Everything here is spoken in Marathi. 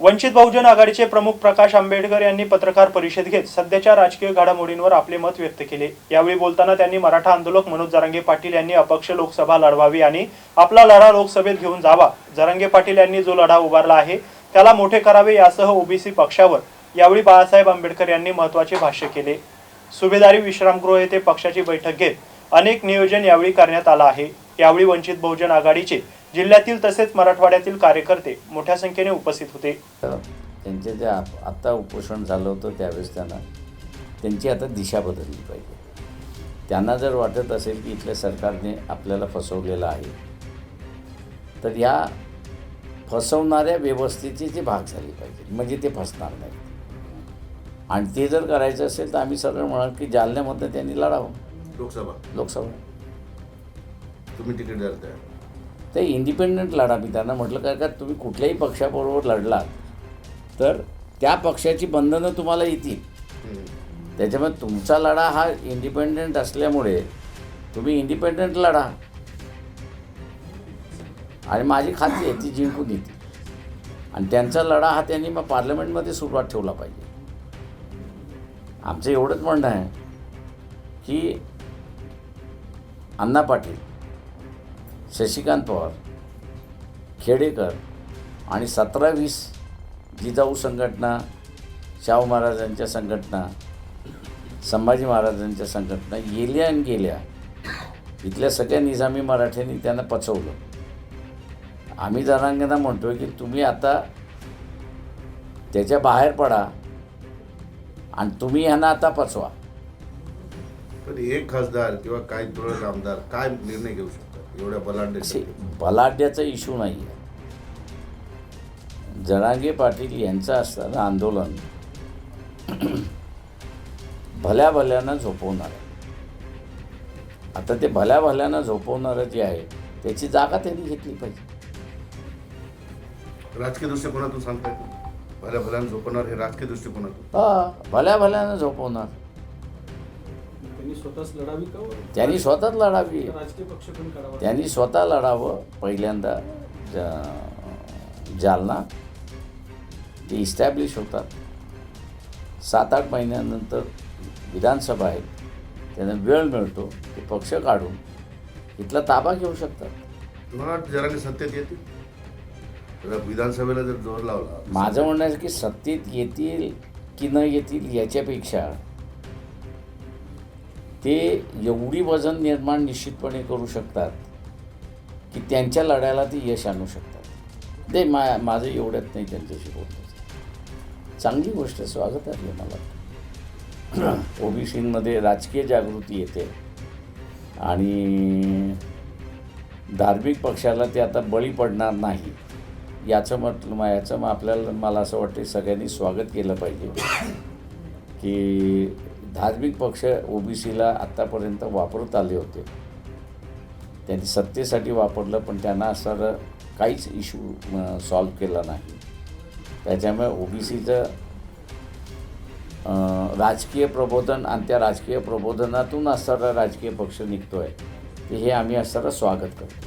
वंचित बहुजन आघाडीचे प्रमुख प्रकाश आंबेडकर यांनी पत्रकार परिषद घेत सध्याच्या राजकीय घडामोडींवर आपले मत व्यक्त केले. यावेळी बोलताना त्यांनी मराठा आंदोलक मनोज जरांगे पाटील यांनी अपक्ष लोकसभा लढवावी आणि आपला लढा लोकसभेत घेऊन जावा. जरांगे पाटील यांनी जो लढा उभारला आहे त्याला मोठे करावे यासह ओबीसी पक्षावर यावेळी बाळासाहेब आंबेडकर यांनी महत्त्वाचे भाष्य केले. सुभेदारी विश्रामगृह येथे पक्षाची बैठक घेत अनेक नियोजन यावेळी करण्यात आलं आहे. यावेळी वंचित बहुजन आघाडीचे जिल्ह्यातील तसेच मराठवाड्यातील कार्यकर्ते मोठ्या संख्येने उपस्थित होते. त्यांचे जे आप आत्ता उपोषण झालं होतं त्यावेळेस त्यांना त्यांची आता दिशा बदलली पाहिजे. त्यांना जर वाटत असेल की इथल्या सरकारने आपल्याला फसवलेलं आहे तर या फसवणाऱ्या व्यवस्थेचे जे भाग झाले पाहिजे म्हणजे ते फसणार नाही आणि ते जर करायचं असेल तर आम्ही सरळ म्हणाल की जालन्यामधनं त्यांनी लढावं. लोकसभा. लोकसभा. तुम्ही तिकीट द्याल त्या. ते इंडिपेंडंट लढा मी त्यांना म्हटलं काय का तुम्ही कुठल्याही पक्षाबरोबर लढलात तर त्या पक्षाची बंधनं तुम्हाला येतील. त्याच्यामुळे तुमचा लढा हा इंडिपेंडंट असल्यामुळे तुम्ही इंडिपेंडंट लढा. आणि माझी खात्री आहे ती जिंकून येतील आणि त्यांचा लढा हा त्यांनी मग पार्लमेंटमध्ये सुरुवात ठेवला पाहिजे. आमचं एवढंच म्हणणं आहे की अण्णा पाटील शशिकांत पवार खेडेकर आणि सतरा वीस जिजाऊ संघटना शाहू महाराजांच्या संघटना संभाजी महाराजांच्या संघटना गेल्या आणि गेल्या. इथल्या सगळ्या निजामी मराठ्यांनी त्यांना पचवलं. आम्ही जनांगेना म्हणतोय की तुम्ही आता त्याच्या बाहेर पडा आणि तुम्ही ह्यांना आता पचवा. पण एक खासदार किंवा काही तुरळक आमदार काय निर्णय घेऊ शकतो एवढ्या बलाढ्य बलाढ्याचा इश्यू नाही आहे जरांगे पाटील यांचं असताना आंदोलन भल्या भल्यानं झोपवणार आता ते भल्या भल्यानं झोपवणारं जे आहे त्याची जागा त्यांनी घेतली पाहिजे. राजकीय दृष्टिकोनातून सांगताय. भल्या भल्यानं झोपणार हे राजकीय दृष्टिकोनातून. हा भल्या भल्यानं झोपवणार. त्यांनी स्वतःच लढावी का वर? त्यांनी स्वतःच लढावी. राजकीय पक्ष पण काढावा. त्यांनी स्वतः लढावं. पहिल्यांदा जालना ते इस्टॅब्लिश होतात. सात आठ महिन्यानंतर विधानसभा आहे त्यांना वेळ मिळतो. ते पक्ष काढून इथला ताबा घेऊ शकतात. जरा सत्तेत येतील विधानसभेला जर जोर लावला. माझं म्हणणं आहे की सत्तेत येतील की न येतील याच्यापेक्षा ते एवढी वजन निर्माण निश्चितपणे करू शकतात की त्यांच्या लढ्याला ते यश आणू शकतात. ते मा माझं एवढ्यात नाही त्यांच्याशी बोलत चांगली गोष्ट स्वागत आहे मला. ओबीसीमध्ये राजकीय जागृती येते. आणि धार्मिक पक्षाला ते आता बळी पडणार नाही. याचं म्हटलं मग याचं मग आपल्याला मला असं वाटतं सगळ्यांनी स्वागत केलं पाहिजे. की धार्मिक पक्ष ओबीसीला आत्तापर्यंत वापरत आले होते. त्यांनी सत्तेसाठी वापरलं पण त्यांना असं काहीच इश्यू सॉल्व केला नाही. त्याच्यामुळे ओबीसीचं राजकीय प्रबोधन आणि त्या राजकीय प्रबोधनातून असणारा राजकीय पक्ष निघतो आहे हे आम्ही असणारं स्वागत करतो.